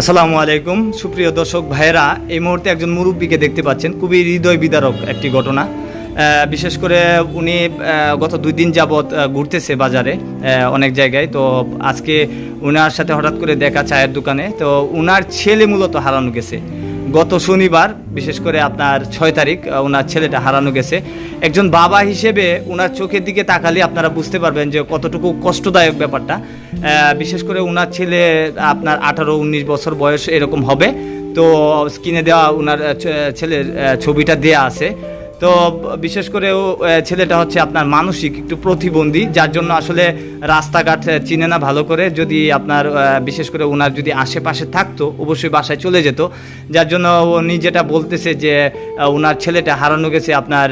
আসসালামু আলাইকুম। সুপ্রিয় দর্শক ভাইয়েরা, এই মুহূর্তে একজন মুরব্বীকে দেখতে পাচ্ছেন। খুবই হৃদয় বিদারক একটি ঘটনা। বিশেষ করে উনি গত দুই দিন যাবৎ ঘুরতেছে বাজারে অনেক জায়গায়। তো আজকে উনার সাথে হঠাৎ করে দেখা চায়ের দোকানে। তো উনার ছেলে মূলত হারানো গেছে। গত শনিবার, বিশেষ করে আপনার ছয় তারিখ ওনার ছেলেটা হারানো গেছে। একজন বাবা হিসেবে ওনার চোখের দিকে তাকালে আপনারা বুঝতে পারবেন যে কতটুকু কষ্টদায়ক ব্যাপারটা। বিশেষ করে ওনার ছেলে আপনার আঠারো, উনিশ বছর বয়স এরকম হবে। তো স্ক্রিনে দেওয়া ওনার ছেলের ছবিটা দেয়া আছে। তো বিশেষ করে ও ছেলেটা হচ্ছে আপনার মানসিক একটু প্রতিবন্ধী যার জন্য আসলে রাস্তাঘাট চিনে না ভালো করে। যদি আপনার বিশেষ করে ওনার যদি আশেপাশে থাকতো অবশ্যই বাসায় চলে যেত। যার জন্য উনি যেটা বলতেছে যে ওনার ছেলেটা হারানো গেছে আপনার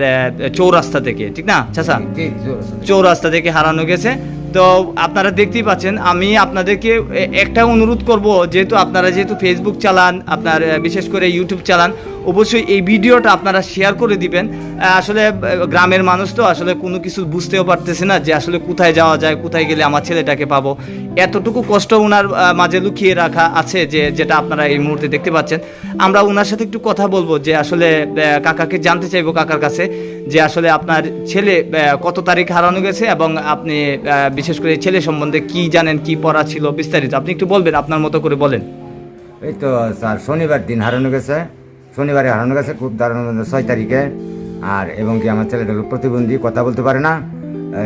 চৌরাস্তা থেকে ঠিক না চাচা? চৌরাস্তা থেকে। হারানো গেছে। তো আপনারা দেখতেই পাচ্ছেন আমি আপনাদেরকে একটা অনুরোধ করব যেহেতু আপনারা যেহেতু ফেসবুক চালান আপনার বিশেষ করে ইউটিউব চালান অবশ্যই এই ভিডিওটা আপনারা শেয়ার করে দিবেন। আসলে গ্রামের মানুষ তো আসলে কোনো কিছু বুঝতেও পারতেছে না যে আসলে কোথায় যাওয়া যায়, কোথায় গেলে আমার ছেলেটাকে পাবো। এতটুকু কষ্ট ওনার মাঝে লুকিয়ে রাখা আছে যে, যেটা আপনারা এই মুহূর্তে দেখতে পাচ্ছেন। আমরা ওনার সাথে একটু কথা বলব যে আসলে কাকাকে জানতে চাইব কাকার কাছে যে আসলে আপনার ছেলে কত তারিখ হারানো গেছে এবং আপনি বিশেষ করে ছেলে সম্বন্ধে কি জানেন, কি পড়া ছিল বিস্তারিত। আপনি একটু বলবেন, আপনার মতো করে বলেন। এই তো, স্যার, শনিবার দিন হারানো গেছে। শনিবারে হারানো গেছে খুব দারুণ ছয় তারিখে। আর এবং কি আমার ছেলেটা প্রতিবন্ধী, কথা বলতে পারে না।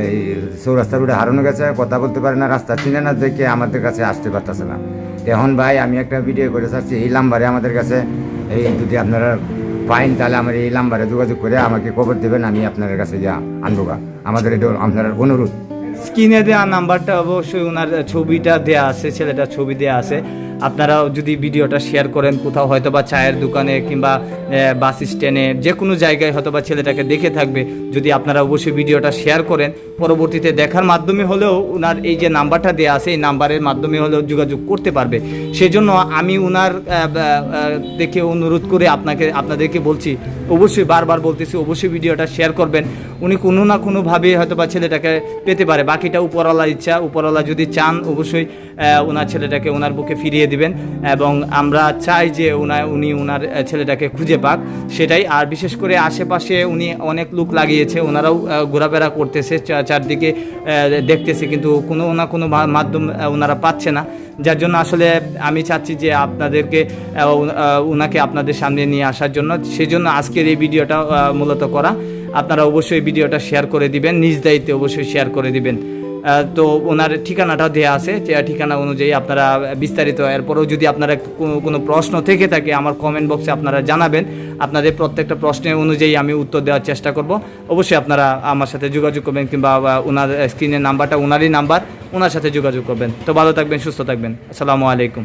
এই চৌরাস্তা রোডে হারানো গেছে, কথা বলতে পারে না, রাস্তা চিনে না দেখে আমাদের কাছে আসতে পারতেছে না। এখন ভাই, আমি একটা ভিডিও করে চাচ্ছি এই নাম্বারে আমাদের কাছে, এই যদি আপনারা পাইন, তাহলে আমার এই নাম্বারে যোগাযোগ করে আমাকে খবর দেবেন, আমি আপনাদের কাছে যা আনব গা। আমাদের এটা আপনার অনুরোধ। স্ক্রিনে দেওয়া নাম্বারটা অবশ্যই ওনার ছবিটা দেয়া আছে, ছেলেটার ছবি দেয়া আছে। আপনারাও যদি ভিডিওটা শেয়ার করেন, কোথাও হয়তো বা চায়ের দোকানে কিংবা বাস স্ট্যান্ডে যে কোনো জায়গায় হয়তো বা ছেলেটাকে দেখে থাকবে। যদি আপনারা অবশ্যই ভিডিওটা শেয়ার করেন, পরবর্তীতে দেখার মাধ্যমে হলেও ওনার এই যে নাম্বারটা দেওয়া আছে, এই নাম্বারের মাধ্যমে হলেও যোগাযোগ করতে পারবে। সেজন্য আমি ওনার দেখে অনুরোধ করে আপনাকে, আপনাদেরকে বলছি, অবশ্যই বারবার বলতেছি, অবশ্যই ভিডিওটা শেয়ার করবেন। উনি কোনো না কোনোভাবে হয়তো বা ছেলেটাকে পেতে পারে। বাকিটা উপরওয়ালার ইচ্ছা, উপরওয়ালা যদি চান, অবশ্যই ওনার ছেলেটাকে ওনার বুকে ফিরিয়ে দিবেন এবং আমরা চাই যে ওনার উনি ওনার ছেলেটাকে খুঁজে পাক। সেটাই, আর বিশেষ করে আশেপাশে উনি অনেক লোক লাগিয়েছে, ওনারাও ঘোরাফেরা করতেছে চারদিকে দেখতেছে, কিন্তু কোনো না কোনো মাধ্যম ওনারা পাচ্ছে না। যার জন্য আসলে আমি চাচ্ছি যে আপনাদেরকে ওনাকে আপনাদের সামনে নিয়ে আসার জন্য। সেই জন্য আজকের এই ভিডিওটা মূলত করা। আপনারা অবশ্যই ভিডিওটা শেয়ার করে দিবেন, নিজ দায়িত্বে অবশ্যই শেয়ার করে দিবেন। তো ওনার ঠিকানাটাও দেওয়া আছে, যে ঠিকানা অনুযায়ী আপনারা বিস্তারিত, এরপরেও যদি আপনারা কোনো প্রশ্ন থেকে থাকে, আমার কমেন্ট বক্সে আপনারা জানাবেন। আপনাদের প্রত্যেকটা প্রশ্নের অনুযায়ী আমি উত্তর দেওয়ার চেষ্টা করব। অবশ্যই আপনারা আমার সাথে যোগাযোগ করবেন, কিংবা ওনার স্ক্রিনের নাম্বারটা ওনারই নাম্বার ওনার সাথে যোগাযোগ করবেন। তো ভালো থাকবেন, সুস্থ থাকবেন। আসসালামু আলাইকুম।